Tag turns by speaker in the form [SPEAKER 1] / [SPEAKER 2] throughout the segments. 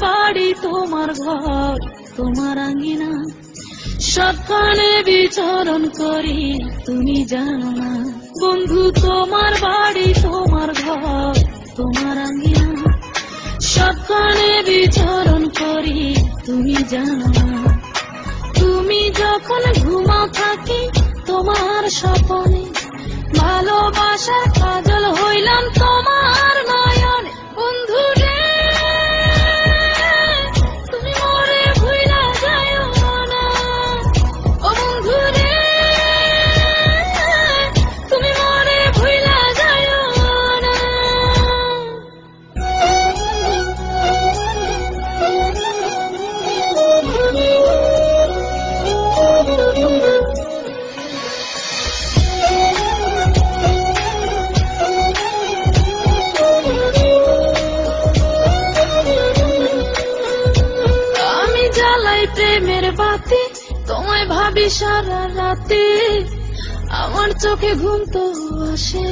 [SPEAKER 1] বাড়ি তোমার ঘর, তোমার আঙ্গিনা সবখানে বিচরণ করি, তুমি জানো না। বন্ধু, তোমার বাড়ি তোমার ঘর, তোমার আঙ্গিনা সবখানে বিচরণ করি, তুমি জানো না। তুমি যখন ঘুমা থাকি, তোমার স্বপনে। ভালোবাসার কাজল হইলাম তোমার প্রেমের বাতি, তোমায় ভাবি সারা রাতে। আমার চোখে ঘুম তো আসে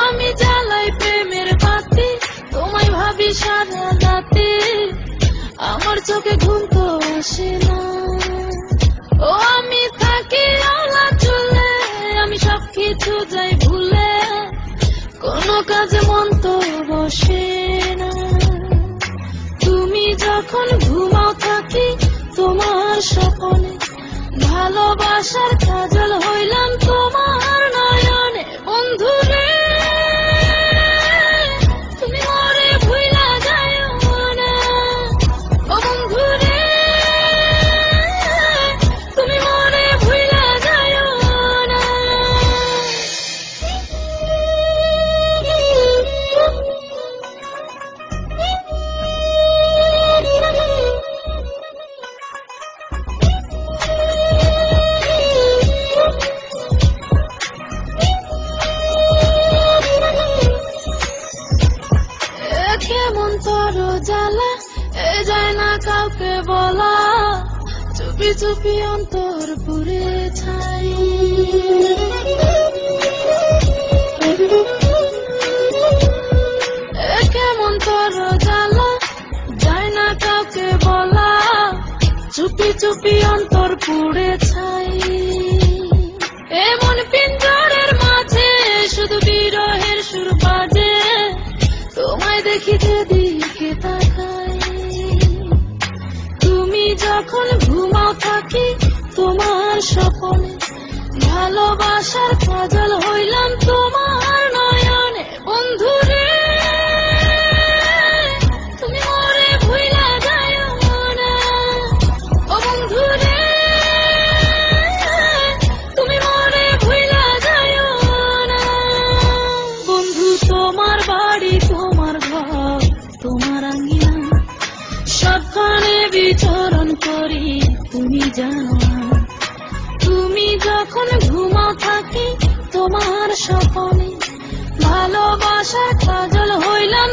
[SPEAKER 1] আমি জ্বালাই প্রেমের বাতি, তোমায় ভাবি সারা রাতে। আমার চোখে ঘুম তো আসে না। ও, আমি থাকি আলা চুলে, আমি সব কিছু যাই ভুলে। কোনো কাজে মন তো ভালোবাসার কাজল কেমন তোর জ্বালা এ যায় না কাউকে বলা। চুপি চুপি অন্তর পুরে ছাই। কেমন তোর জ্বালা যায় না কাউকে বলা। চুপি চুপি অন্তর পুড়ে ছাই। স্বপনে, ভালোবাসার কাজল হইলাম তোমার নয়নে। বন্ধু রে, তুমি মরে ভুইলা না ও বন্ধু রে, তুমি মরে ভুইলা না বন্ধু, তোমার বাড়ি, তোমার ঘর, তোমার আঙ্গিনা সবখানে বিচরণ করি, তুমি জানো। তুমি যখন ঘুমা থাকি তোমার স্বপনে ভালোবাসা কাজল হইলাম